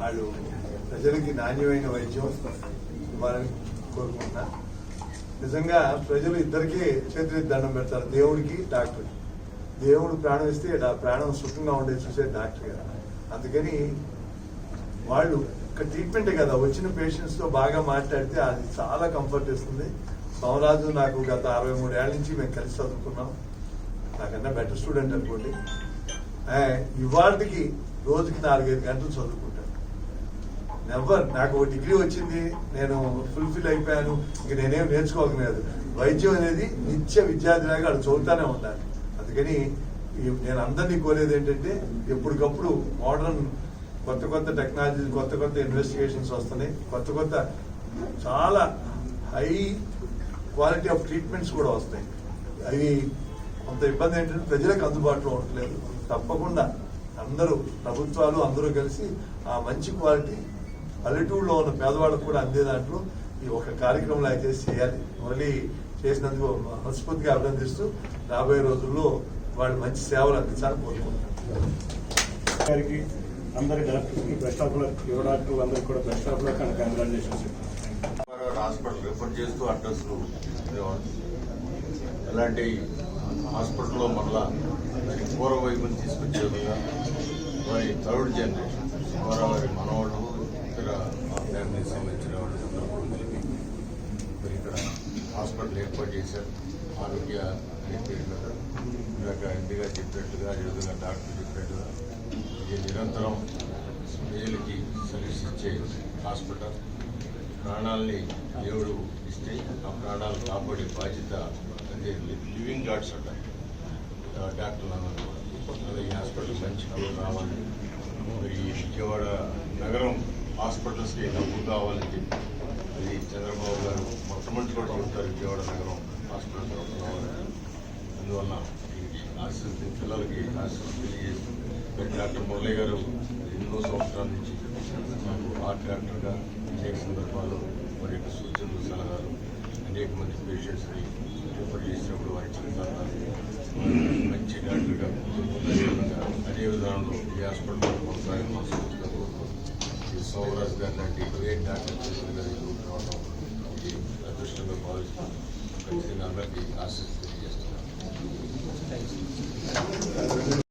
వాళ్ళు ప్రజలకి నాణ్యమైన వైద్యం ఇవ్వాలని కోరుకుంటున్నా. నిజంగా ప్రజలు ఇద్దరికీ చేతి దండం పెడతారు. దేవుడికి డాక్టర్కి దేవుడు ప్రాణం ఇస్తే ప్రాణం సుఖంగా ఉండేది చూసే డాక్టర్ గారు అందుకని వాళ్ళు ఇక్కడ ట్రీట్మెంటే కదా. వచ్చిన పేషెంట్స్తో బాగా మాట్లాడితే అది చాలా కంఫర్ట్ ఇస్తుంది. సోమరాజు నాకు గత అరవై మూడు ఏళ్ళ నుంచి మేము కలిసి చదువుకున్నాం. నాకన్నా బెటర్ స్టూడెంట్ అనుకోండి. ఇవాళకి రోజుకి నాలుగైదు గంటలు చదువుకుంటాను నెవర్ నాకు ఒక డిగ్రీ వచ్చింది. నేను ఫుల్ఫిల్ అయిపోయాను. ఇక నేనేం నేర్చుకోగలేదు వైద్యం అనేది నిత్య విద్యార్థిలాగా అది చదువుతానే ఉండాలి. అందుకని నేను అందరినీ కోరేది ఏంటంటే ఎప్పటికప్పుడు మోడర్న్ కొత్త కొత్త టెక్నాలజీ కొత్త కొత్త ఇన్వెస్టిగేషన్స్ వస్తున్నాయి. కొత్త కొత్త చాలా హై క్వాలిటీ ఆఫ్ ట్రీట్మెంట్స్ కూడా వస్తాయి. అవి కొంత ఇబ్బంది ఏంటంటే ప్రజలకు అందుబాటులో ఉండట్లేదు. తప్పకుండా అందరూ ప్రభుత్వాలు అందరూ కలిసి ఆ మంచి క్వాలిటీ పల్లెటూరులో ఉన్న పేదవాళ్ళకు కూడా అందే దాంట్లో ఈ ఒక కార్యక్రమం అయితే చేయాలి. మళ్ళీ చేసినందుకు మనస్ఫూర్తిగా అభినందిస్తూ రాబోయే రోజుల్లో వాళ్ళు మంచి సేవలు అందించాలని కోరుకుంటున్నాను. గారికి అందరి డాక్టర్కి బెస్ట్ ఆఫ్ లక్ యువ డాక్టర్లు అందరికి కూడా best of luck and congratulations. Hospital refer చేస్తూ అడ్రస్లు. ఇలాంటి హాస్పిటల్లో మళ్ళా మరి పూర్వ వైపుని తీసుకొచ్చే విధంగా వారి థర్డ్ జనరేషన్ వారి మనవాళ్ళు ఇతర ఫ్యామిలీకి సంబంధించిన వాళ్ళు అందరూ కలిపి మరి ఇక్కడ హాస్పిటల్ ఏర్పాటు చేశారు. ఆరోగ్య అనే పేరు మీద ఇందాక ఎంపీగా చెప్పినట్టుగా అదేవిధంగా డాక్టర్ చెప్పినట్టుగా ఇది నిరంతరం ప్రజలకి సర్వీస్ ఇచ్చే హాస్పిటల్. ప్రాణాలని దేవుడు ఇస్తే ఆ ప్రాణాలు కాపాడే బాధ్యత అంటే లివింగ్ గార్డ్స్ అంటారు ఆ డాక్టర్లు అన్నారు ఈ హాస్పిటల్ మంచి పేరు రావాలి. మరి విజయవాడ హాస్పిటల్స్కి డబ్బు కావాలని చెప్పి అది చంద్రబాబు గారు మొట్టమొదటి కూడా చెప్తారు విజయవాడ నగరం హాస్పిటల్ కావాలని అందువల్ల ఆశిస్తుంది పిల్లలకి ఆశిస్తుంది తెలియజేస్తూ పెద్ద డాక్టర్ మురళి గారు ఎన్నో సంవత్సరాల నుంచి మాకు ఆర్ట్ డాక్టర్గా అనేక సందర్భాల్లో వారి యొక్క సూచనలు సలహాలు అనేక మంది పేషెంట్స్ని రిఫర్ చేసినప్పుడు వారి చికిత్సలు మంచి డాక్టర్గా అదే విధానంలో ఈ హాస్పిటల్ కొనసాగి సౌరాజ్ గారు లాంటి గ్రేట్ డాక్టర్ గారి రావడం ఇది అదృష్టంగా భావిస్తున్నాను ఖచ్చితంగా అందరికీ ఆశిస్తూ తెలియజేస్తున్నాను